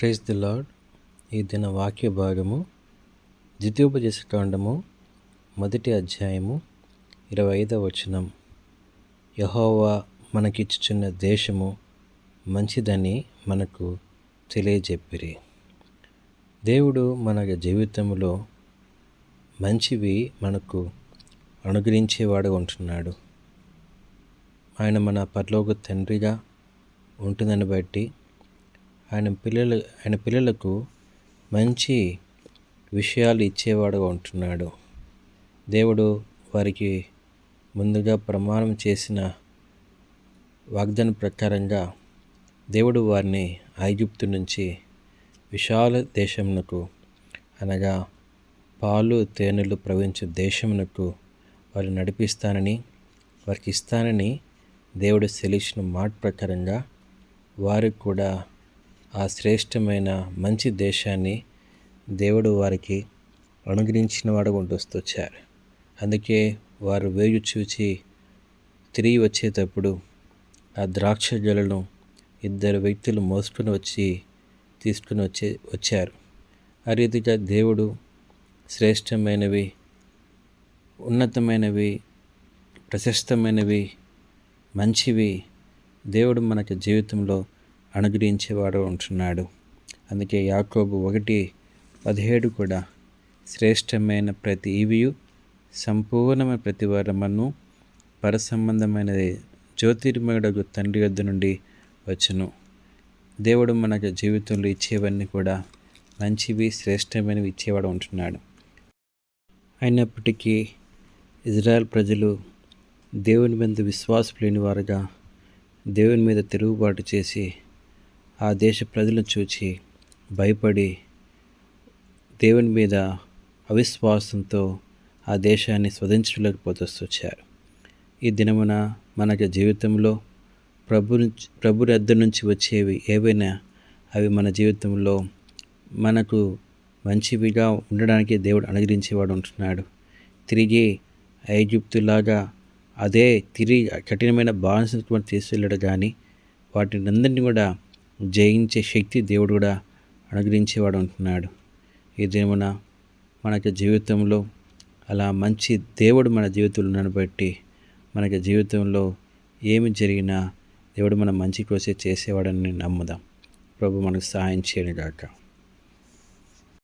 Praise the lord ఈ దిన వాక్య భాగము ద్వితీయోపదేశ కాండము మొదటి అధ్యాయము ఇరవై ఐదవ వచనం. యహోవా మనకిచ్చుచున్న దేశము మంచిదని మనకు తెలియజెప్పిరి. దేవుడు మన జీవితంలో మంచివి మనకు అనుగ్రహించేవాడు ఉంటున్నాడు. ఆయన మన పరలోక తండ్రిగా ఉంటుందని బట్టి ఆయన పిల్లలు ఆయన పిల్లలకు మంచి విషయాలు ఇచ్చేవాడుగా ఉంటున్నాడు. దేవుడు వారికి ముందుగా ప్రమాణం చేసిన వాగ్దాన ప్రకారంగా దేవుడు వారిని ఐగుప్తు నుంచి విశాల దేశమునకు అనగా పాలు తేనెలు ప్రవహించే దేశమునకు వారు నడిపిస్తానని వారికి ఇస్తానని దేవుడు సెలిచిన మాట ప్రకారంగా వారికి కూడా ఆ శ్రేష్టమైన మంచి దేశాన్ని దేవుడు వారికి అనుగ్రహించిన వాడు వచ్చారు అందుకే వారు వేయు చూచి తిరిగి వచ్చేటప్పుడు ఆ ద్రాక్ష జలను ఇద్దరు వ్యక్తులు మోసుకొని వచ్చి తీసుకుని వచ్చే వచ్చారు. ఆ రీతిగా దేవుడు శ్రేష్టమైనవి ఉన్నతమైనవి ప్రశస్తమైనవి మంచివి దేవుడు మనకు జీవితంలో అనుగ్రహించేవాడు ఉంటున్నాడు. అందుకే యాకోబు ఒకటి పదిహేడు కూడా శ్రేష్టమైన ప్రతి ఇవియు సంపూర్ణమైన ప్రతి వరమను పరసంబంధమైనది జ్యోతిర్మయుడకు తండ్రి వద్ద నుండి వచ్చును. దేవుడు మనకు జీవితంలో ఇచ్చేవన్నీ కూడా మంచివి శ్రేష్టమైనవి ఇచ్చేవాడు ఉంటున్నాడు. అయినప్పటికీ ఇజ్రాయెల్ ప్రజలు దేవుని మీద విశ్వాసం లేని వారుగా దేవుని మీద తిరుగుబాటు చేసి ఆ దేశ ప్రజలను చూచి భయపడి దేవుని మీద అవిశ్వాసంతో ఆ దేశాన్ని స్వదించలేకపోతూ వచ్చారు. ఈ దినమున మనకి జీవితంలో ప్రభు ప్రభు రద్ద నుంచి వచ్చేవి ఏవైనా అవి మన జీవితంలో మనకు మంచివిగా ఉండడానికి దేవుడు అనుగ్రహించేవాడు ఉంటున్నాడు. తిరిగి ఐగుప్తులాగా అదే తిరిగి కఠినమైన బానిసత్వం తీసుకెళ్ళడు కానీ వాటిని అందరినీ కూడా జయించే శక్తి దేవుడు కూడా అనుగ్రహించేవాడు అంటున్నాడు. ఈ దినమున మనకి జీవితంలో అలా మంచి దేవుడు మన జీవితంలో బట్టి మనకి జీవితంలో ఏమి జరిగినా దేవుడు మన మంచి కోసే చేసేవాడని నమ్ముదాం. ప్రభు మనకు సహాయం చేయను కాక